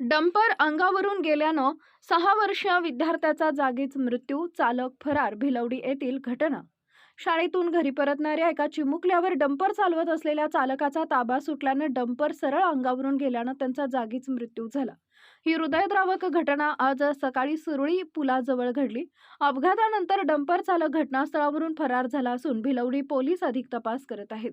Dumper अंगावरून गेल्यानं सहा वर्षीय विद्यार्थ्याचा जागीच मृत्यू चालक फरार भिलवडी येथील घटना शाळेतून घरी परतणाऱ्या एका चिमुकल्यावर डंपर चालवत असलेल्या चालकाचा ताबा सुटल्यानं डंपर सरळ अंगावरून गेल्यानं त्यांचा जागीच मृत्यू झाला. ही हृदयद्रावक घटना आज सकाळी सुरळी पुलाजवळ घडली. अपघातानंतर डंपर चालक घटनास्थळावरून फरार झाला असून भिलवडी पोलीस अधिक तपास करत आहेत.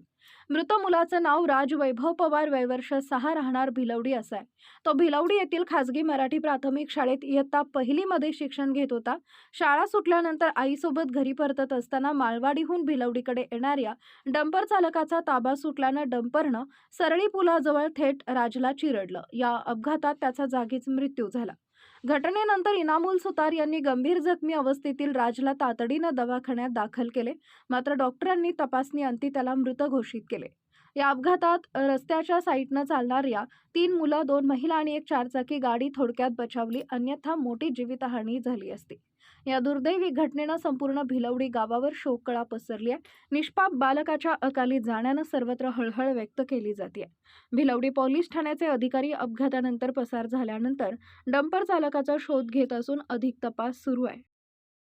मृत मुलाचं नाव राज वैभव पवार वयवर्ष सहा राहणार भिलवडी असा आहे. तो भिलवडी येथील खासगी मराठी प्राथमिक शाळेत इयत्ता पहिलीमध्ये शिक्षण घेत होता. शाळा सुटल्यानंतर आईसोबत घरी परतत असताना माळवाडीहून भिलवडीकडे येणाऱ्या डंपर चालकाचा ताबा सुटल्यानं डंपरनं सरळी पुलाजवळ थेट राजला चिरडलं. या अपघातात त्याचा जागीच मृत्यू झाला. घटनेनंतर इनामुल सुतार यांनी गंभीर जखमी अवस्थेतील राजला तातडीनं दवाखान्यात दाखल केले. मात्र डॉक्टरांनी तपासणी अंती त्याला मृत घोषित केले. या अपघातात रस्त्याच्या साईडनं चालणाऱ्या तीन मुलं दोन महिला आणि एक चारचाकी गाडी थोडक्यात बचावली. अन्यथा मोठी जीवितहानी झाली असती. या दुर्दैवी घटनेनं संपूर्ण भिलवडी गावावर शोककळा पसरली आहे. निष्पाप बालकाच्या अकाली जाण्यानं सर्वत्र हळहळ व्यक्त केली जाते भिलवडी पोलीस ठाण्याचे अधिकारी अपघातानंतर पसार झाल्यानंतर डंपर चालकाचा शोध घेत असून अधिक तपास सुरू आहे.